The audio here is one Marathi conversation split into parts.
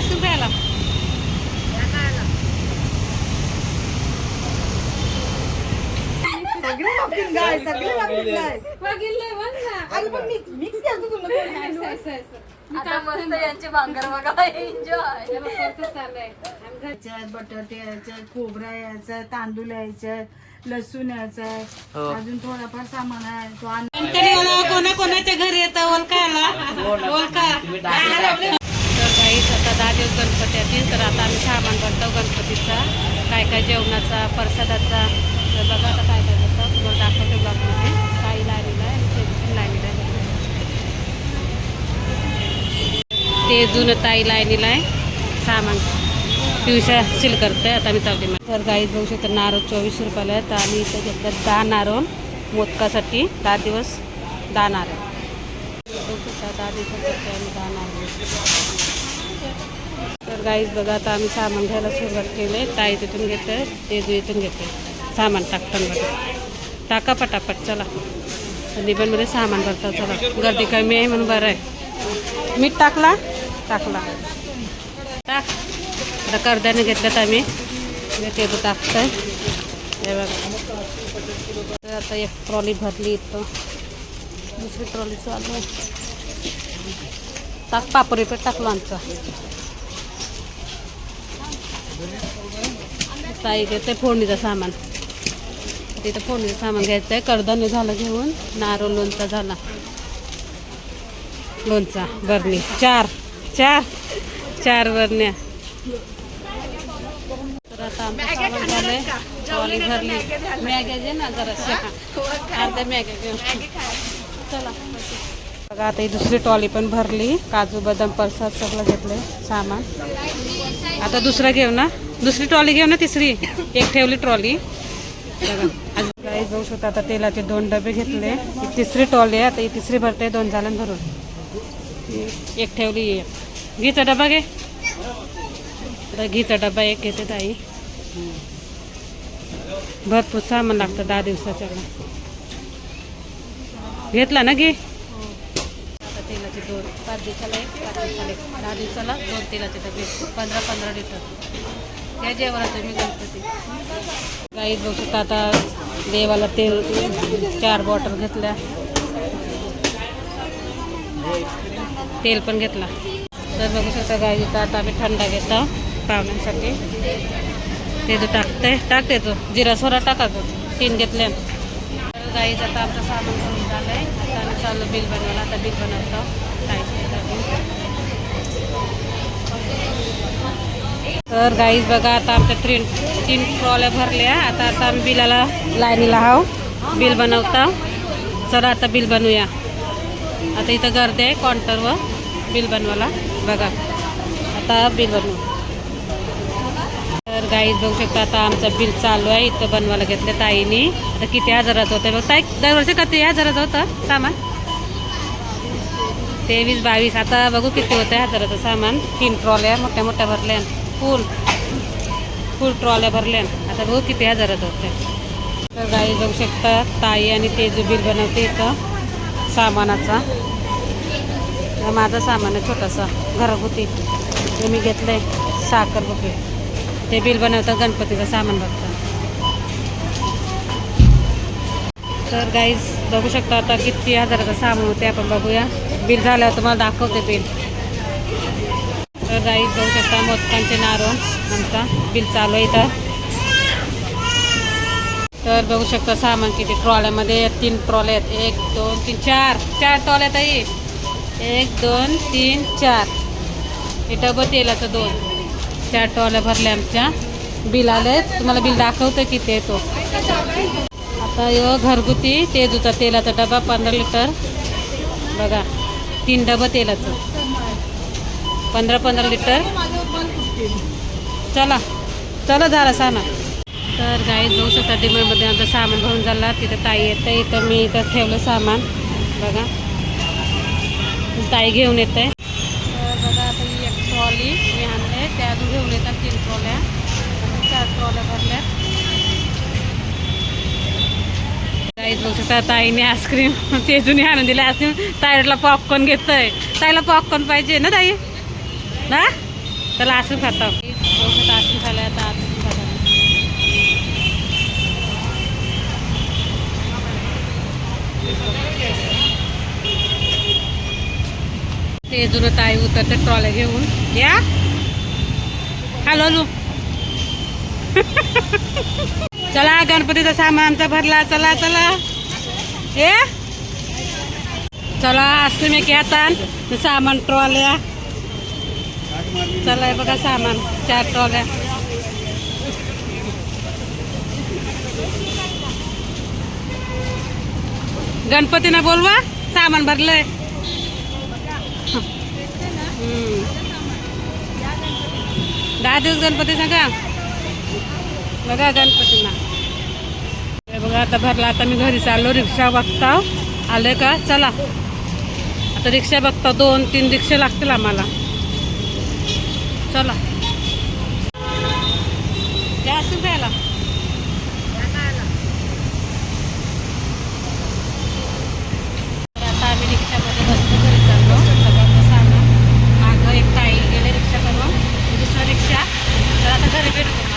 पाच रुपयाला. सगळे गाय सगळे गाय बघ ना. अरे पण मी मिक्स केलं तुला कोणी. असं, असं, आता मस्त. यांचे भांगर बघा एन्जॉय हे याच्यात बटाटे याच्यात खोबरा यायचं तांदूळ यायचं लसूण यायचं. अजून थोडाफार सामान आहे. तो आण तरी मला कोणा कोणाच्या घरी येतं? ओळखायला ओळखा तर काही आता दहा दिवस गणपती येतील तर आता आम्ही सामान भरतो गणपतीचा. काय काय जेवणाचा प्रसादाचा. तर बघा आता काय काय करतो तुम्हाला दाखवतो ब्लॉगमध्ये काही लागलेलं आहे. ते लाईनीला आहे. ते जुनं ताई लाईनीला आहे. सामान पिवशा सील करते आता मी चालते तर गाईत बघू शकतो नारळ चोवीस रुपयाला आहे. तर आम्ही इथं घेतलं दहा नारळ मोदकासाठी. दहा दिवस दहा नारळ. बघू शकता दहा दिवसासाठी आम्ही दहा नारळ. तर गाईज बघा आता आम्ही सामान घ्यायला सुरुवात केली. ताई तिथून घेते तेजू इथून घेते. सामान टाकताना टाका पटापट चला. निबनमध्ये सामान भरतात चला. गर्दी कमी आहे म्हणून बरं आहे. मीठ टाकला? टाकला. टाक. आता कर्द्याने घेतल्यात आम्ही. ते टाकतंय. हे बघा. तर आता एक ट्रॉली भरली इथं. दुसरी ट्रॉली चालू टाक पापरी पेट टाकलो आमचा. ताई घेते फोडणीचं सामान. तिथं फोडणीचं सामान घ्यायचं आहे कडधान्य झालं घेऊन नारळ लोणचा झाला. लोणचा बरणी. चार चार चार बरण्या. तर आता आमचं झालंय. ट्रॉली भरली. मॅग्या जे ना जरा अर्ध्या मॅग्या घेऊन. चला. बघा आता ही दुसरी ट्रॉली पण भरली. काजू बदाम परसाद सगळं घेतलंय सामान. आता दुसरा घेऊ ना. दुसरी ट्रॉली घेऊ ना तिसरी? एक ठेवली ट्रॉली. बघा आज बघू शकता आता तेलाचे दोन डबे घेतले. ही तिसरी ट्रॉली आहे आता ही तिसरी भरते दोन झालं भरून. एक ठेवली एक. घीचा डबा घे. आता घीचा डबा एक घेते ताई. भरपूर सामान लागतं दहा दिवसाच्या घेतला ना घे? दोन पाच दिवसाला एक पाच दिवसाला एक. दहा दिवसाला दोन तेलाचे डबे पंधरा पंधरा लिटर. या जेवणा तुम्ही गणपती. गाईत बघू शकता आता देवाला तेल चार बॉटल घेतल्या. तेल पण घेतला. तर बघू शकता गाई इथं आता आम्ही थंडा घेतो पाहुण्यासाठी. ते जो टाकतंय टाकते तो. जिरा सोरा टाका तो. तीन घेतले तर आता आमचं सामान करून झालं आहे आता आम्ही चाललो बिल बनवायला आता बिल बनवतो. तर गाईज बघा आता आमच्या तीन तीन ट्रॉल्या भरल्या. आता आता आम्ही बिलाला लाईनीला हाव बिल बनवता. चला आता बिल बनवूया. आता इथं गर्दी आहे काउंटरवर बिल बनवायला. बघा. आता बिल बनवू. तर गाईज बघू शकता आता आमचं बिल चालू आहे. इथं बनवायला घेतलं ताईने. आता किती हजाराचं होतं. बघ ताई दरवर्षी किती हजाराचं होतं सामान? तेवीस बावीस. आता बघू किती होतं हजाराचं सामान. तीन ट्रॉल्या मोठ्या मोठ्या भरल्या. फुल फुल ट्रॉल्या भरल्या. आता बघू किती हजाराचं होते. तर गाई बघू शकता ताई आणि तेजू बिल बनवते इथं सामानाचा. माझा सामान आहे छोटासा घरगुती. ते मी घेतलं आहे साखर बुके. ते बिल बनवतं गणपतीचं सामान बघतं. तर गाईज बघू शकता आता किती हजाराचं सामान होते आपण बघूया. बिल झाल्यावर तुम्हाला दाखवते बिल. तर गाईज बघू शकता मोदकांचे नारळ आमचा बिल चालू आहे इथं. तर बघू शकता सामान किती ट्रॉल्यामध्ये तीन ट्रॉल्या आहेत. एक दोन तीन चार. चार ट्रॉल्या ताई. एक दोन तीन चार. हे डबं तेलाचं दोन. चार ट्रॉल्या भरल्या आमच्या. बिल आले तुम्हाला बिल दाखवतं किती आहे तो. आता यो घरगुती तेजूचा तेलाचा डबा पंधरा लिटर. बघा तीन डबं तेलाचं. पंधरा पंधरा लिटर. चला चला झाला सामान. तर गाई बघू शकता डिमांडमध्ये आमचं सामान भरून झाला. तिथं ताई येतं. इथं मी इथं ठेवलं सामान. बघा. ताई घेऊन येते. तर बघा आता ही एक ट्रॉली मी आणले. त्या अजून घेऊन येतात तीन ट्रॉल्या चार ट्रॉल्या भरल्या ताईत बघू शकता. ताईने आईस्क्रीम तेजूने आणून दिले आईस्क्रीम ताईला पॉपकॉर्न घेतोय. ताईला पॉपकॉर्न पाहिजे ना ताई? ना चला असून खाता. असून खाल्लं आता असून खाता ते जुनं ताई उतरते ट्रॉल्या घेऊन. या. हॅलो लू चला गणपतीचा सामान आमचा भरला. चला चला. ये. चला असं मी घेतात सामान ट्रॉल्या चला आहे बघा सामान चार ट्रॉल्या गणपतीनं बोलवा सामान भरलंय. दहा दिवस गणपती सांगा. बघा गणपतीना. हे बघा आता भरला आता मी घरी चाललो रिक्षा बघता आले का? चला. आता रिक्षा बघता दोन तीन रिक्षा लागतील आम्हाला. चला. त्या असून तर आता आम्ही रिक्षामध्ये बसतो घरी चाललो. सगळ्यांचं सामान मागं एक ताई गेले रिक्षा करून दुसरं रिक्षा. तर आता घरी भेटतो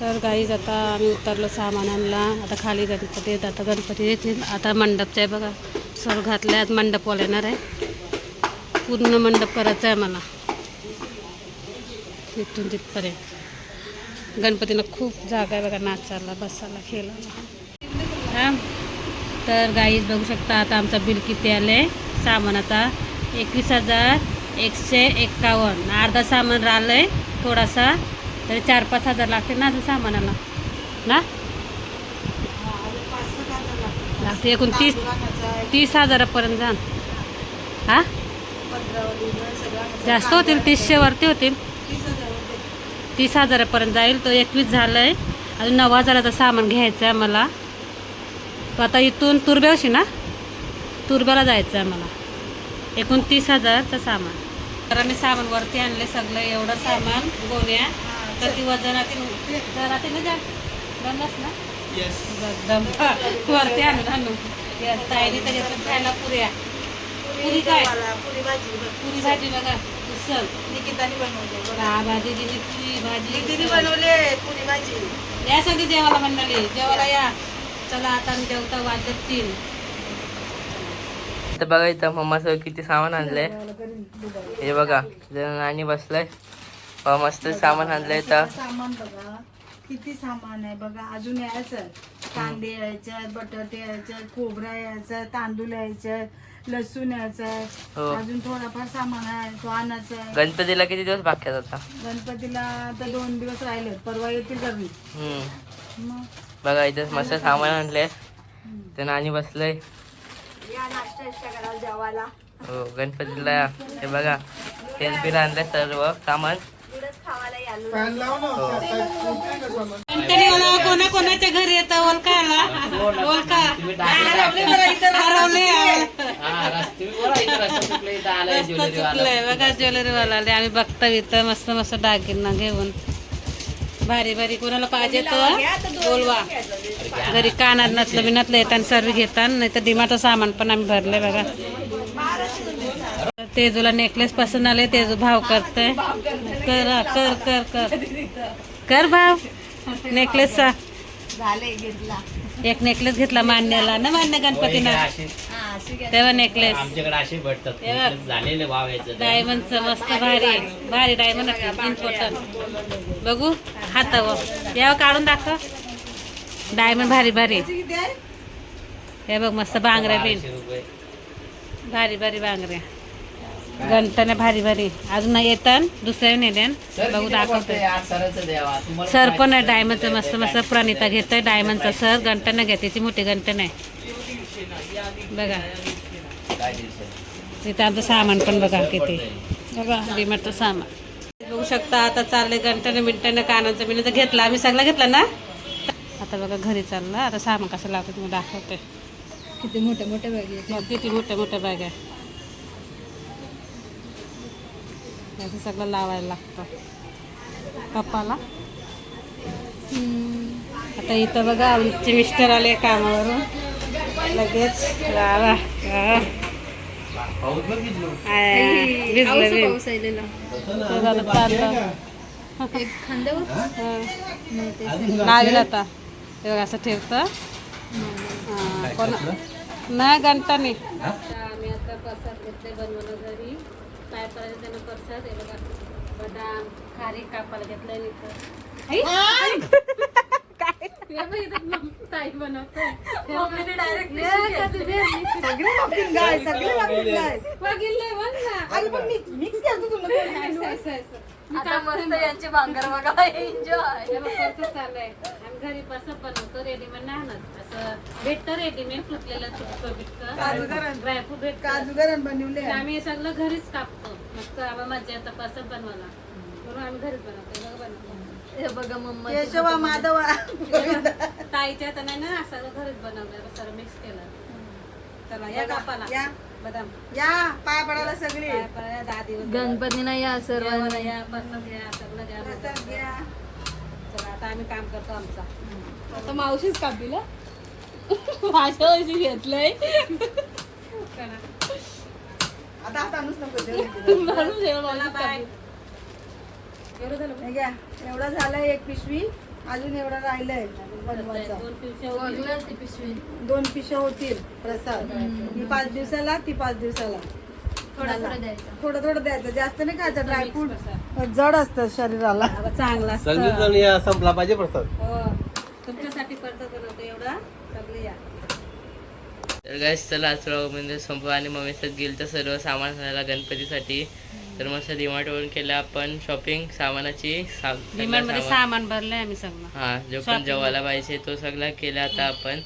तर गाईज आता आम्ही उतरलो सामान आणला. आता खाली गणपती येत आता गणपती येतील. आता मंडपचं आहे बघा. सर घातले आज मंडप येणार आहे पूर्ण मंडप करायचा आहे मला. तिथून तिथपर्यंत. गणपतीला खूप जागा आहे बघा नाचायला बसायला खेळायला. हां? तर गाईज बघू शकता आता आमचा बिल किती आलं? आहे सामानाचा एकवीस हजार एकशे एक्कावन्न. अर्धा सामान राहिलं आहे थोडासा तरी चार पाच हजार लागते ना अजून सामानाला? ना? लागते एकूण तीस तीस हजारापर्यंत जा हां? जास्त होतील तीसशे वरती होतील. तीस हजारापर्यंत जाईल तो एकवीस झालं आहे अजून नऊ हजाराचं सामान घ्यायचं आहे मला तो आता इथून तुरब्यावशी ना? तुरब्याला जायचं आहे मला एकूण तीस हजारचं सामान. तर आम्ही सामान वरती आणले सगळं एवढं सामान गोण्या. तर ती वजनातील जरातील ना ना? वरती आणलं आणू ताईने त्याच्यातून खायला पुऱ्या. पुरी काय? पुरी भाजी पुरी भाजी बघा उसळ निकिताने बनवली दिली पुरी भाजी. उसळ. बनवले पुरी भाजी. या सगळी जेवायला मंडळी जेवायला या. चला आता आम्ही जेवता वाजले तीन. तर बघा इथं मम्मासह किती सामान आणलंय. हे बघा जर नाणी बसलाय. मस्त सामान आणलंय तर सामान बघा. किती सामान आहे बघा अजून यायचं. कांदे यायचे बटाटे यायचे खोबरा यायचं तांदूळ यायचे लसूण यायचं. हो. अजून थोडाफार सामान आहे तो आणायचं आहे. गणपतीला किती दिवस बाकी आहेत आता? गणपतीला आता दोन दिवस राहिले परवा येतील हम्म. मग? बघा इथं मस्त सामान आणलंय. तर नाणी बसलंय. या नाश्ता इष्टा करायला जेवायला. हो गणपतीला हे बघा तेल बिल आणलंय सर्व सामान पुढंच खावायला यालो तरी मला कोणा कोणाच्या घरी येतं? ओळखायला ओळखा. हरवले चुकलंय. बघा ज्वेलरी वाला आले आम्ही बघता इथं. मस्त मस्त दागिना घेऊन. भारी भारी. कोणाला पाहिजे तर बोलवा. घरी कानात नसलं बिनतलं येतात सर्व घेतात. नाही तर डिमाचं सामान पण आम्ही भरले बघा. तेजूला नेकलेस पसंत आले तेजू भाव करते कर कर कर कर. कर भाव नेकलेसचा झाले घेतला. एक नेकलेस घेतला मान्याला. ना मान्य गणपतीनं? हा तेव्हा नेकलेस आमच्याकडे असे भेटतात. झालेले भाव याचं. डायमंडचं मस्त भारी भारी डायमंड इम्पॉर्टंट बघू हातावर. यावं काढून दाखव. डायमंड भारी भारी. हे बघ मस्त बांगड्या बिन. भारी भारी बांगड्या. गणपण्या भारी भारी. अजून येतात दुसऱ्या नेल्यान बघू दाखवते. सर पण आहे डायमंडचं मस्त मस्त प्रणिता घेत आहे डायमंडचा सर गंटन घ्या त्याची मोठी गंटन आहे बघा तिथं आमचं सामान पण बघा किती. बघा डिमार्टचं सामान. बघू शकता आता चाललंय गंटने मिनटाने कानाचं बिनाचं. घेतला आम्ही सगळं घेतलं ना? आता बघा घरी चाललं. आता सामान कसं लावतं तुम्ही दाखवते. किती मोठे मोठे बॅग मग किती मोठ्या मोठ्या बॅग आहे असं सगळं लावायला लागतं. कपाला आता इथं बघा आमचे मिस्टर आले कामावरून. लगेच वा वा वा. आय, भिजलं बी. पाऊस आलेला. ते झालं चाललं एक खांद्यावर हं. नाही ते लागलं आता. ते बघा असं ठेवतं. हां, कोण नाही घंटाने आम्ही आता प्रसाद घेतले बनवलं घरी. काय करायचं त्यानं हे बघा. बदाम कापायला हे? बघ इथं मम्मी ताई बनवते. सगळे बघतील गाय सगळे बघतील गाय बघितलंय बघ ना. अरे पण मी मिक्स करतो तुला. आता मस्त यांची भांगर बघा एन्जॉय चाललंय. आम्ही घरी प्रसाद बनवतो रेडीमेड नाही आणत. असं भेटतं रेडीमेड फुटलेलं तुटकं बिटकं. ड्रायफ्रूट भेटतं. काजू गरम बनवले तर आम्ही. हे सगळं घरीच कापतो. मस्त आम्हाला मजा येतं प्रसाद बनवायला. म्हणून आम्ही घरीच बनवतो. हे बघ बनवतो. हे बघा मम्मा केशवा माधवा. ताईच्या हाताने नाही ना असं घरीच बनवलं सर्व मिक्स केलं चला या कापाला. या. बदाम. या पाय पडायला सगळे. काय पाय, दहा दिवस गणपती नाही या सर्वांना. जेवण या प्रसाद घ्या सगळं घ्या प्रसाद घ्या. चला आता आम्ही काम करतो आमचा. आता मावशीच कापील माझ्या वर्षी घेतलंय. आता नको एवढं झालं हे घ्या एवढं झालंय एक पिशवी. अजून एवढं राहिलंय बनवायचं. दोन पिशव्या होतील. प्रसाद. ही पाच दिवसाला ती पाच दिवसाला. थोडा थोडा द्यायचा. थोडं थोडं द्यायचं. जास्त नाही खायचं ड्रायफ्रूट जड असतं शरीराला. चांगला संपला पाहिजे प्रसाद. हो. तुमच्यासाठी प्रसाद बनवतो एवढा? सगळे या. तर गाईस चला आज म्हणजे संपवा आणि मम्मीसोबत गेलं तर सर्व सामान आणायला गणपतीसाठी. तर मस्त डिमार्टवरून केलं आपण शॉपिंग सामानाची सा- सगळं डिमांडमध्ये सामान. सामान भरलंय आम्ही सगळं. हा जो पण Shopping. जेवायला पाहिजे तो सगळा केला आता आपण.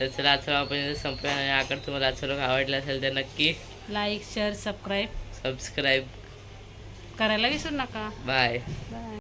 तर चला आजचा आपण इथे संपूया आणि आकर तुम्हाला आजचा लोक आवडला असेल तर नक्की लाईक शेअर सबस्क्राईब सबस्क्राईब करायला विसरू नका. Bye bye